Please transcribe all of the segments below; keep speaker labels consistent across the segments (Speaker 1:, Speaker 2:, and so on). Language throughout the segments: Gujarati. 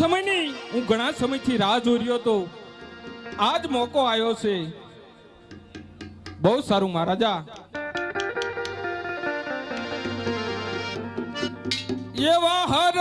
Speaker 1: સમયની, હું ઘણા સમયથી રાહ જોઈ રહ્યો હતો. આજ મોકો આવ્યો છે. બહુ સારું, મહારાજા. એવા હર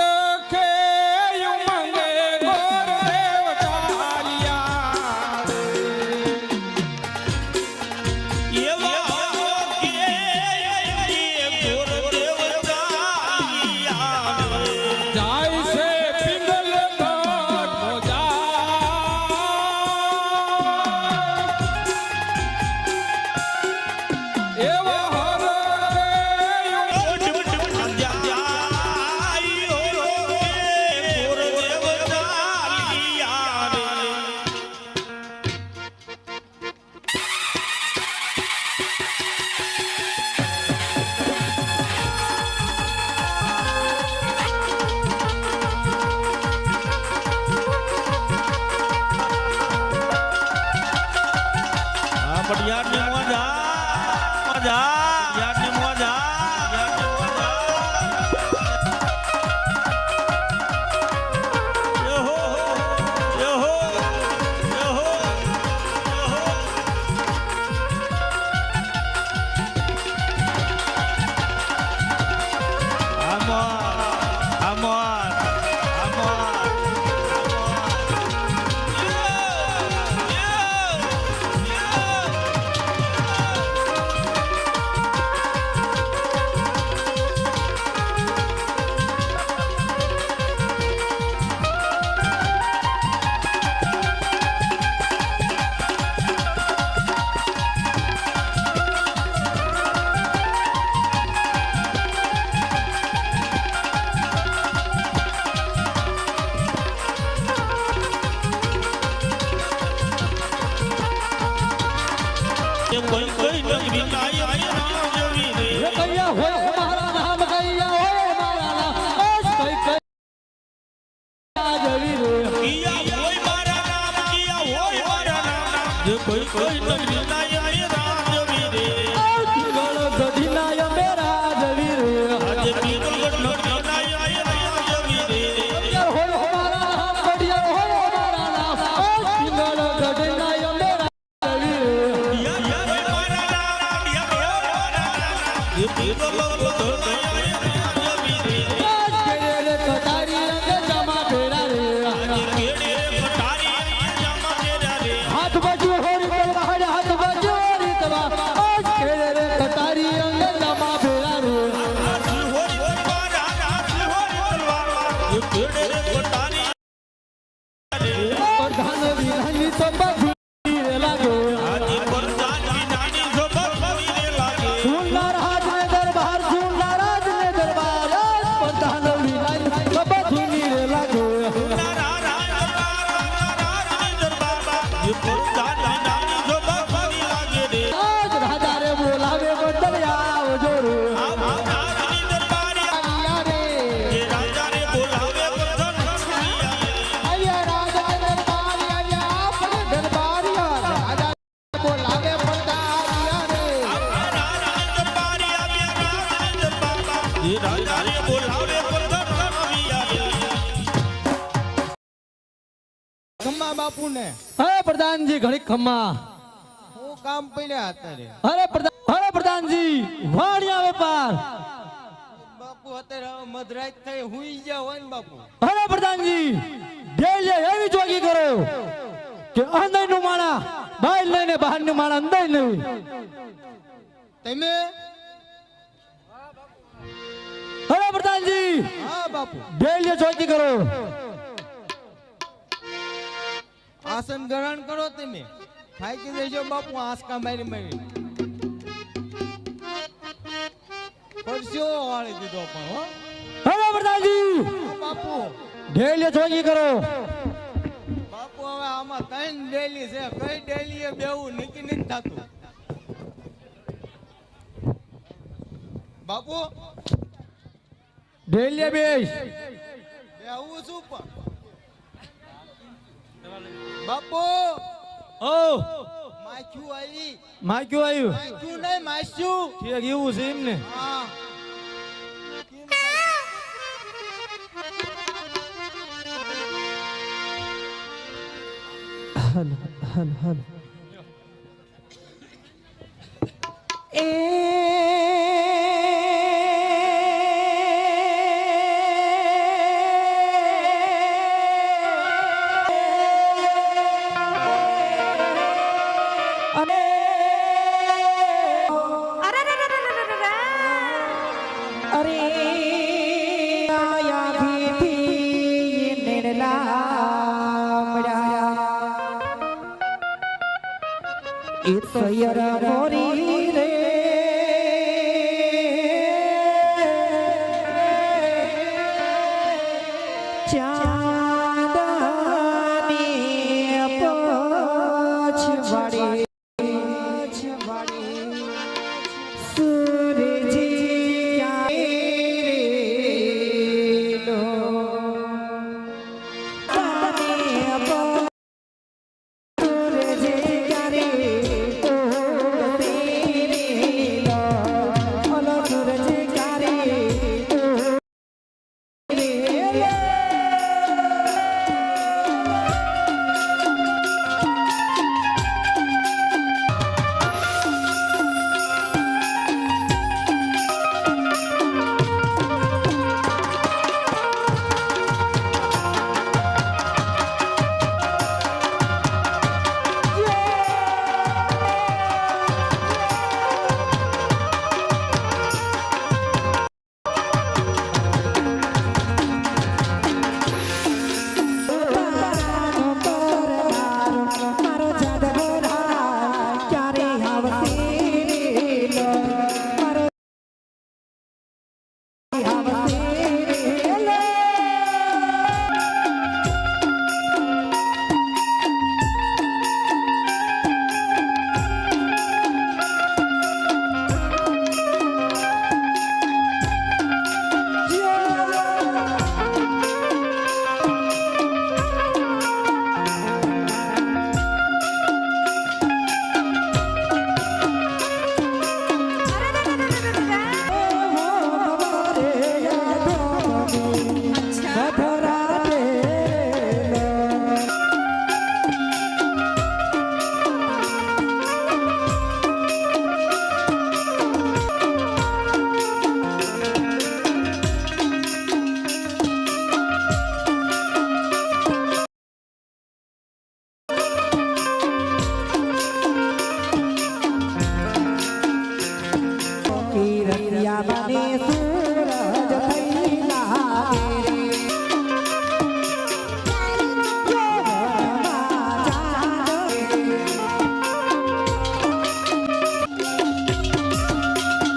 Speaker 2: કોઈ કોઈ
Speaker 3: કોઈ
Speaker 2: નગરી કાયમ જવી રે
Speaker 3: ગણ ગઢી ના મેરા જવી રે
Speaker 2: આજે પીગલ નગરી કાયમ જવી રે
Speaker 3: હોય મારા નામ કડિયા હોય મારા નામ ગણ ગઢી
Speaker 4: બાપુ ને
Speaker 3: હે પ્રધાનજી ઘણી ખમ્મા.
Speaker 4: હું કામ પડ્યા અત્યારે
Speaker 3: અરે પ્રધાન અરે પ્રધાનજી વાણિયા વેપાર
Speaker 4: બાપુ અત્યારે મધરાત થઈ હુઈ ગયા હોય ને બાપુ.
Speaker 3: અરે પ્રધાનજી ડેલે એવી જોગી કરો કે અંદરનું માણા બહાર લઈને બહારનું માણા અંદર નહીં.
Speaker 4: તમે?
Speaker 3: અરે પ્રધાનજી
Speaker 4: હા બાપુ.
Speaker 3: ડેલે જોગી કરો.
Speaker 4: આસન ગ્રહણ કરો તમે. થાકી દેજો બાપુ આંસકા મારી મારી પરસ્યો વાળી દીધો પણ હો.
Speaker 3: હવે પ્રધાનજી!
Speaker 4: બાપુ.
Speaker 3: ડેલે ચોકી કરો.
Speaker 4: બાપુ હવે આમાં ત્રણ ડેલી છે? કઈ ડેલી એ બેવું નક્કી નથી થતું. બાપુ?
Speaker 3: ડેલે બેસ
Speaker 4: બેવું શું પણ.
Speaker 3: Bapu. Oh.
Speaker 4: My Q Ali.
Speaker 3: My Q are you? My
Speaker 4: Q na my
Speaker 5: Q. Him ne?
Speaker 3: Hello, hello, hello. મોરી રે રસિયા બને સુ